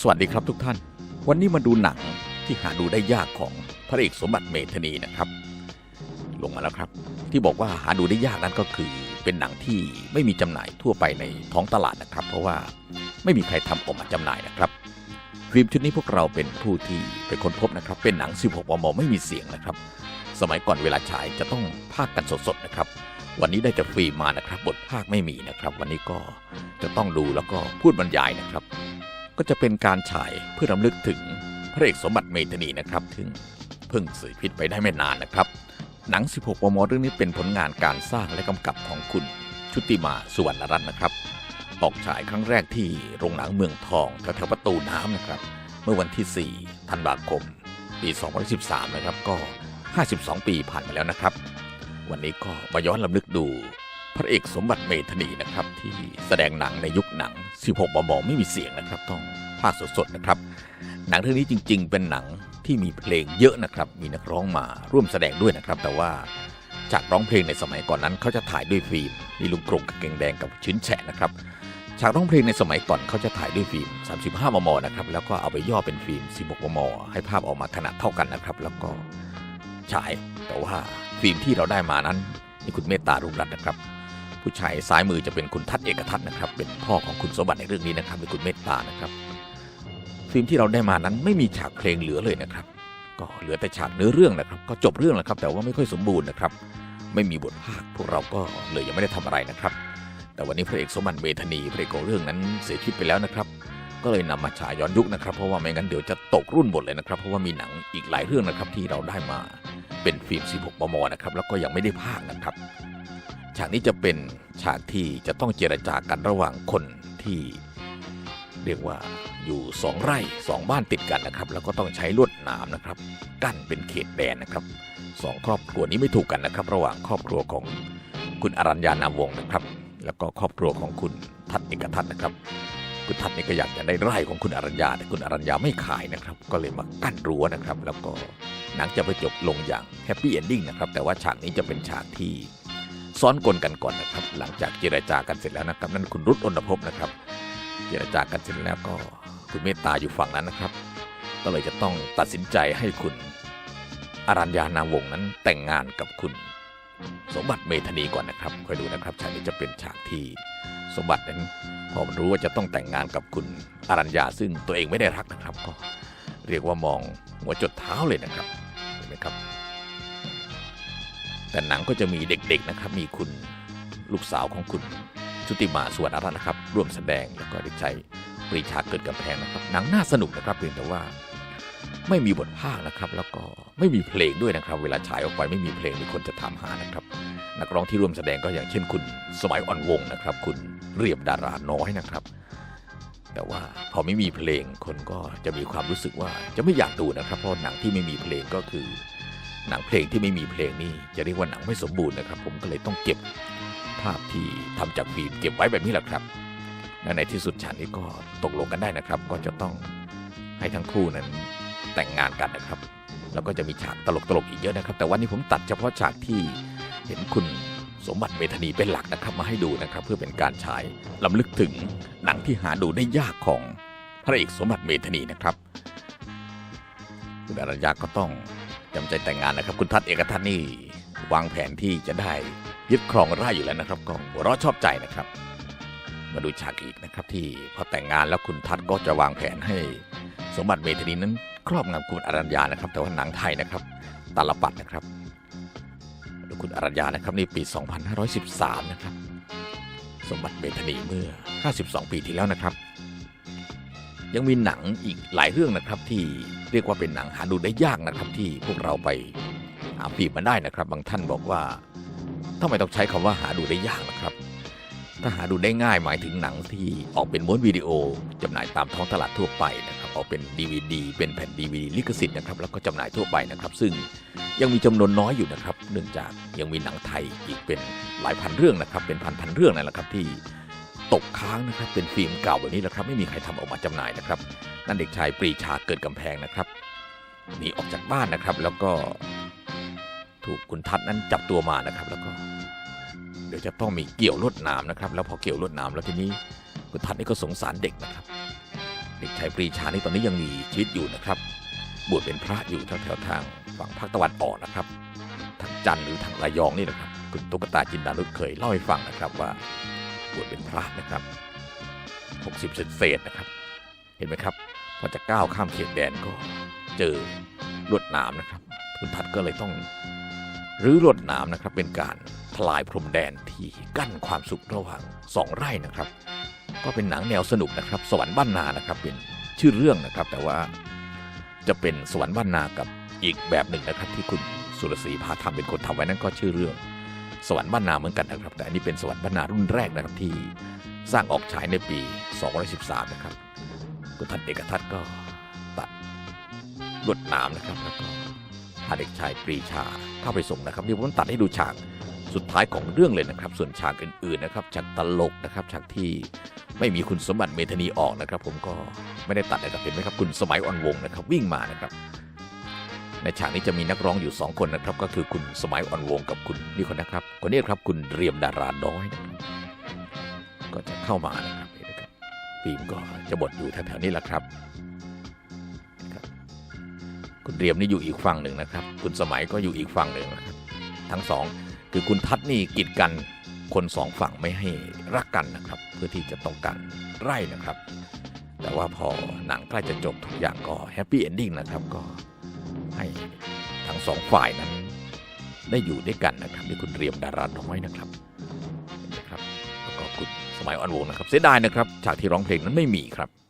สวัสดีครับทุกท่าน วันนี้มาดูหนังที่หาดูได้ยากของพระเอกสมบัติเมธนีนะครับ ลงมาแล้วครับ ที่บอกว่าหาดูได้ยากนั้นก็คือเป็นหนังที่ไม่มีจำหน่ายทั่วไปในท้องตลาดนะครับ เพราะว่าไม่มีใครทำออกมาจำหน่ายนะครับฟิล์มชุดนี้พวกเราเป็นผู้ที่เป็นคนพบนะครับ เป็นหนัง 16 มม ไม่มีเสียงนะครับ สมัยก่อนเวลาฉายจะต้องพากกันสดๆนะครับ วันนี้ได้แต่ฟิล์มมานะครับ บทภาคไม่มีนะครับ วันนี้ก็จะต้องดูแล้วก็พูดบรรยายนะครับ ก็จะเป็นการฉายเพื่อรำลึกถึงพระเอกสมบัติเมธานีนะครับถึงเพิ่งเสียชีวิตไปได้ไม่นานนะครับ หนัง 16ปมเรื่องนี้เป็นผลงานการสร้างและกำกับของคุณชุติมาสุวรรณรัตน์นะครับ ออกฉายครั้งแรกที่โรงหนังเมืองทองแถวประตูน้ำนะครับ เมื่อวันที่ 4 ธันวาคม ปี 2013 นะครับ ก็ 52 ปีผ่านมาแล้วนะครับ วันนี้ก็มาย้อนลำลึกดู พระเอกสมบัติเมธนีนะครับ ที่แสดงหนังในยุคหนัง 16มมไม่มีเสียงนะครับ ต้องภาคสดๆนะครับ หนังเรื่องนี้จริง ๆ เป็นหนังที่มีเพลงเยอะนะครับ มีนักร้องมาร่วมแสดงด้วยนะครับ แต่ว่าจากร้องเพลงในสมัยก่อนนั้นเขาจะถ่ายด้วยฟิล์มมีลุงกรงกับเกงแดงกับชิ้นแฉะนะครับฉากร้องเพลงในสมัยก่อนเขาจะถ่ายด้วยฟิล์ม 35 มม นะครับ แล้วก็เอาไปย่อเป็นฟิล์ม 16 มม ให้ภาพออกมาขนาดเท่ากันนะครับ แล้วก็ฉาย แต่ว่าฟิล์มที่เราได้มานั้นนี่คุณเมตตารุ่งรัตน์นะครับ ผู้ชายซ้ายมือจะเป็นคุณทัศน์เอกทัศน์นะครับ เป็นพ่อของคุณสมบัติในเรื่องนี้นะครับเป็นคุณเมตตานะครับ ฟิล์มที่เราได้มานั้นไม่มีฉากเพลงเหลือเลยนะครับ ก็เหลือแต่ฉากเนื้อเรื่องนะครับ ก็จบเรื่องแล้วครับ แต่ว่าไม่ค่อยสมบูรณ์นะครับ ไม่มีบทภาคพวกเราก็เลยยังไม่ได้ทำอะไรนะครับ แต่วันนี้พระเอกสมบัติเมธานีพระเอกของเรื่องนั้นเสียชีวิตไปแล้วนะครับ ก็เลยนำมาฉายย้อนยุคนะครับ เพราะว่าไม่งั้นเดี๋ยวจะตกรุ่นหมดเลยนะครับ เพราะว่ามีหนังอีกหลายเรื่องนะครับที่เราได้มาเป็นฟิล์ม 16 มม นะครับ แล้วก็ยังไม่ได้ภาคนะครับ ฉากนี้จะเป็นฉากที่จะต้องเจรจากันระหว่างคนที่เรียกว่าอยู่สองไร่สองบ้านติดกันนะครับ แล้วก็ต้องใช้ลวดหนามนะครับ กั้นเป็นเขตแดนนะครับสองครอบครัวนี้ไม่ถูกกันนะครับ ระหว่างครอบครัวของคุณอรัญญานามวงศ์นะครับ แล้วก็ครอบครัวของคุณทัศน์เอกทัศนะครับ คุณทัศน์นี่ก็อยากจะได้ไร่ของคุณอรัญญาแต่คุณอรัญญาไม่ขายนะครับ ก็เลยมากั้นรั้วนะครับ แล้วก็หนังจะไปจบลงอย่างแฮปปี้เอนดิ้งนะครับแต่ว่าฉากนี้จะเป็นฉากที่ ซ้อนกลกันก่อนนะครับ หลังจากเจรจากันเสร็จแล้วนะครับ นั่นคุณรุตอนภพนะครับ เจรจากันเสร็จแล้วก็คุณเมตตาอยู่ฝั่งนั้นนะครับ ก็เลยจะต้องตัดสินใจให้คุณอรัญญานามวงนั้นแต่งงานกับคุณสมบัติเมธนีก่อนนะครับคอยดูนะครับฉากนี้จะเป็นฉากที่สมบัตินั้นพอรู้ว่าจะต้องแต่งงานกับคุณอรัญญาซึ่งตัวเองไม่ได้รักนะครับก็เรียกว่ามองหัวจดเท้าเลยนะครับเห็นไหมครับ แต่หนังก็จะมีเด็กๆนะครับ มีคุณลูกสาวของคุณชุติมาสวนอรัตน์นะครับ ร่วมแสดงแล้วก็เด็กชายปรีชาเกิดกับแพงนะครับ หนังน่าสนุกนะครับเพียงแต่ว่าไม่มีบทภาคนะครับ แล้วก็ไม่มีเพลงด้วยนะครับ เวลาฉายออกไปไม่มีเพลงที่คนจะถามหานะครับ นักร้องที่ร่วมแสดงก็อย่างเช่นคุณสมัยอ่อนวงนะครับ คุณเรียบดาราน้อยนะครับ แต่ว่าพอไม่มีเพลงคนก็จะมีความรู้สึกว่าจะไม่อยากดูนะครับ เพราะหนังที่ไม่มีเพลงก็คือ หนังเพลงที่ไม่มีเพลงนี่จะเรียกว่าหนังไม่สมบูรณ์นะครับ ผมก็เลยต้องเก็บภาพที่ทำจากฟิล์มเก็บไว้แบบนี้แหละครับและในที่สุดฉากนี้ก็ตกลงกันได้นะครับ ก็จะต้องให้ทั้งคู่นั้นแต่งงานกันนะครับ แล้วก็จะมีฉากตลกๆอีกเยอะนะครับ แต่วันนี้ผมตัดเฉพาะฉากที่เห็นคุณสมบัติเมธานีเป็นหลักนะครับมาให้ดูนะครับ เพื่อเป็นการฉายลำลึกถึงหนังที่หาดูได้ยากของพระเอกสมบัติเมธานีนะครับคุณอรัญญาก็ต้อง จำใจแต่งงานนะครับ คุณทัศน์เอกทัศน์นี่วางแผนที่จะได้ยึดครองไร่อยู่แล้วนะครับก็หัวเราะชอบใจนะครับ มาดูฉากอีกนะครับ ที่พอแต่งงานแล้วคุณทัศน์ก็จะวางแผนให้ สมบัติเมธานีนั้น ครอบงำคุณอรัญญานะครับ แต่ว่าหนังไทยนะครับตาลปัดนะครับดูคุณอรัญญานะครับนี่ปี 2513 นะครับ สมบัติเมธานีเมื่อ 52 ปีที่แล้วนะครับ ยังมีหนังอีกหลายเรื่องนะครับที่เรียกว่าเป็นหนังหาดูได้ยากนะครับที่พวกเราไปหาปีบมาได้นะครับ บางท่านบอกว่าทำไมต้องใช้คำว่าหาดูได้ยากนะครับ ถ้าหาดูได้ง่ายหมายถึงหนังที่ออกเป็นม้วนวิดีโอจำหน่ายตามท้องตลาดทั่วไปนะครับออกเป็น DVD เป็นแผ่น DVD ลิขสิทธิ์นะครับแล้วก็จำหน่ายทั่วไปนะครับ ซึ่งยังมีจำนวนน้อยอยู่นะครับ เนื่องจากยังมีหนังไทยอีกเป็นหลายพันเรื่องนะครับ เป็นพันพันเรื่องนั่นแหละครับที่ ตกค้างนะครับ เป็นฟิล์มเก่าแบบนี้แหละครับ ไม่มีใครทำออกมาจำหน่ายนะครับ นั่นเด็กชายปรีชาเกิดกำแพงนะครับหนีออกจากบ้านนะครับ แล้วก็ถูกคุณทัศน์นั้นจับตัวมานะครับ แล้วก็ เดี๋ยวจะต้องมีเกี่ยวลวดหนามนะครับ แล้วพอเกี่ยวลวดหนามแล้วทีนี้คุณทัศน์นี่ก็สงสารเด็กนะครับ เด็กชายปรีชานี่ตอนนี้ยังมีชีวิตอยู่นะครับ บวชเป็นพระอยู่แถวๆทางฝั่งภาคตะวันออกนะครับ ทางจันทร์หรือทางระยองนี่นะครับ คุณตุ๊กตาจินดานุชเคยเล่าให้ฟังนะครับว่า บวชเป็นพระนะครับ 60เศษเศษนะครับ เห็นไหมครับ พอจะก้าวข้ามเขตแดนก็เจอลวดหนามนะครับ คุณทัศน์ก็เลยต้องรื้อลวดหนามนะครับ เป็นการทลายพรมแดนที่กั้นความสุขระหว่างสองไร่นะครับ ก็เป็นหนังแนวสนุกนะครับ สวรรค์บ้านนานะครับ เป็นชื่อเรื่องนะครับ แต่ว่าจะเป็นสวรรค์บ้านนากับอีกแบบหนึ่งนะครับ ที่คุณสุรศรีพาทำเป็นคนทำไว้นั่นก็ชื่อเรื่อง สวรรค์บ้านนาเหมือนกันนะครับ แต่อันนี้เป็นสวรรค์บ้านนารุ่นแรกนะครับที่สร้างออกฉายในปี 213 นะครับคุณทัศน์เอกทัศน์ก็ตัดลวดนามนะครับแล้วก็พาเด็กชายปรีชาเข้าไปส่งนะครับเดี๋ยวผมตัดให้ดูฉากสุดท้ายของเรื่องเลยนะครับ ส่วนฉากอื่นๆนะครับฉากตลกนะครับฉากที่ไม่มีคุณสมบัติเมธานีออกนะครับ ผมก็ไม่ได้ตัดนะครับเห็นไหมครับคุณสมัยอ่อนวงศ์นะครับ วิ่งมานะครับ ในฉากนี้จะมีนักร้องอยู่ 2 คนนะครับ ก็คือคุณสมัยอ่อนวงกับคุณนี่คนนะครับ คนนี้ครับคุณเรียมดาราน้อยนะก็จะเข้ามานะครับนี่นะครับฟิล์มก็จะบดอยู่แถวๆนี้แหละครับ คุณเรียมนี่อยู่อีกฝั่งหนึ่งนะครับ คุณสมัยก็อยู่อีกฝั่งหนึ่งนะครับ ทั้งสองคือคุณทัศน์นี่กีดกันคนสองฝั่งไม่ให้รักกันนะครับ เพื่อที่จะต้องการไร่นะครับ แต่ว่าพอหนังใกล้จะจบทุกอย่างก็แฮปปี้เอนดิ้งนะครับก็ ให้ทั้งสองฝ่ายนั้น ได้อยู่ด้วยกันนะครับนี่คุณเรียมดาราน้อยนะครับนะครับแล้วก็คุณสมัยอ่อนวงนะครับ เสียดายนะครับฉากที่ร้องเพลงนั้นไม่มีครับ